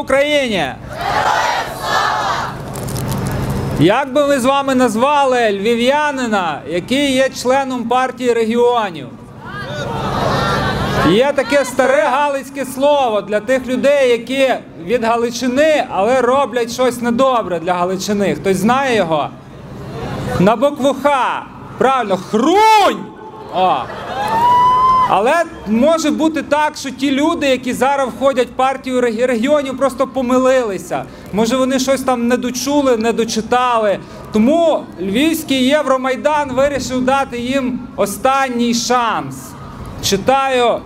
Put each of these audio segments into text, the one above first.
Україні! Як би ми з вами назвали львів'янина, який є членом партії регіонів? Є таке старе галицьке слово для тих людей, які від Галичини, але роблять щось недобре для Галичини. Хтось знає його? На букву Х. Правильно, хрунь! О. Але може бути так, що ті люди, які зараз входять в партію регіонів, просто помилилися. Може, вони щось там не дочули, не дочитали. Тому Львівський Євромайдан вирішив дати їм останній шанс. Читаю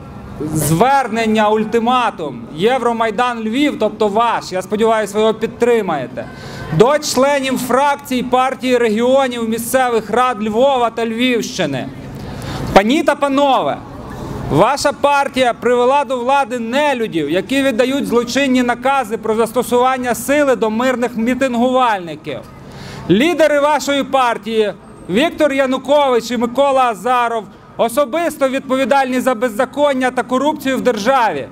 звернення, ультиматум. Євромайдан Львів, тобто ваш. Я сподіваюся, ви його підтримаєте. До членів фракцій партії регіонів місцевих рад Львова та Львівщини. Пані та панове, ваша партія привела до влади нелюдів, які віддають злочинні накази про застосування сили до мирних мітингувальників. Лідери вашої партії Віктор Янукович і Микола Азаров особисто відповідальні за беззаконня та корупцію в державі,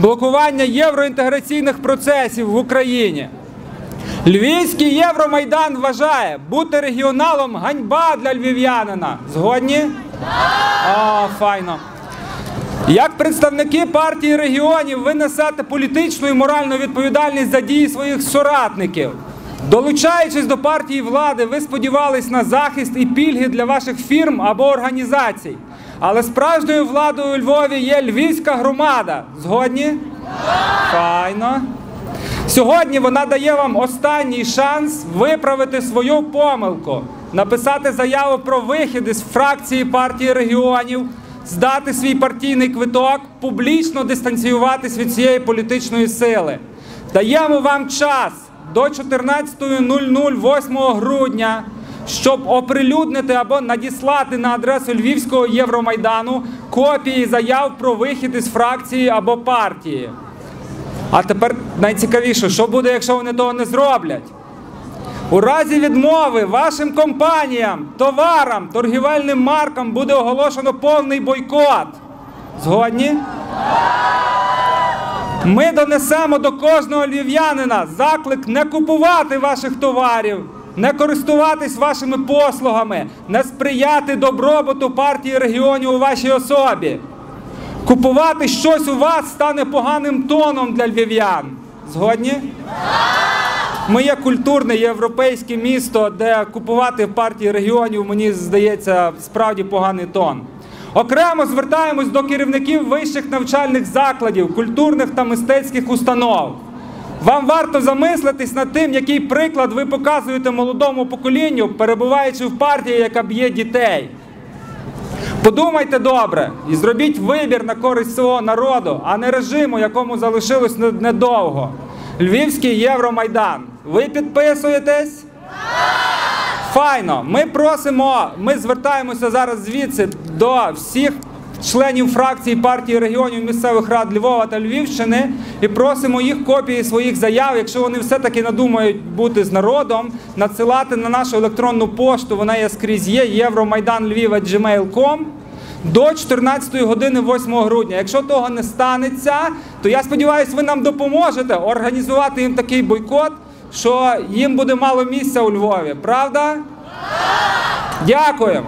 блокування євроінтеграційних процесів в Україні. Львівський Євромайдан вважає, бути регіоналом ганьба для львів'янина. Згодні? О, файно. Як представники партії регіонів, ви несете політичну і моральну відповідальність за дії своїх соратників. Долучаючись до партії влади, ви сподівались на захист і пільги для ваших фірм або організацій. Але справжньою владою у Львові є львівська громада. Згодні? Файно. Сьогодні вона дає вам останній шанс виправити свою помилку, написати заяву про вихід із фракції партії регіонів, здати свій партійний квиток, публічно дистанціюватись від цієї політичної сили. Даємо вам час до 14.00 8 грудня, щоб оприлюднити або надіслати на адресу Львівського Євромайдану копії заяв про вихід із фракції або партії. А тепер найцікавіше, що буде, якщо вони того не зроблять? У разі відмови вашим компаніям, товарам, торгівельним маркам буде оголошено повний бойкот. Згодні? Ми донесемо до кожного львів'янина заклик не купувати ваших товарів, не користуватись вашими послугами, не сприяти добробуту партії регіонів у вашій особі. Купувати щось у вас стане поганим тоном для львів'ян. Згодні? Ми є культурне європейське місто, де купувати в партії регіонів, мені здається, справді поганий тон. Окремо звертаємось до керівників вищих навчальних закладів, культурних та мистецьких установ. Вам варто замислитись над тим, який приклад ви показуєте молодому поколінню, перебуваючи в партії, яка б'є дітей. Подумайте добре і зробіть вибір на користь свого народу, а не режиму, якому залишилось недовго. Львівський Євромайдан. Ви підписуєтесь? Файно. Ми просимо, ми звертаємося зараз звідси до всіх членів фракції партії регіонів місцевих рад Львова та Львівщини і просимо їх копії своїх заяв, якщо вони все-таки надумають бути з народом, надсилати на нашу електронну пошту. Вона є скрізь є євромайданльвів.gmail.com до 14 години 8 грудня. Якщо того не станеться, то я сподіваюся, ви нам допоможете організувати їм такий бойкот, що їм буде мало місця у Львові. Правда? Дякуємо.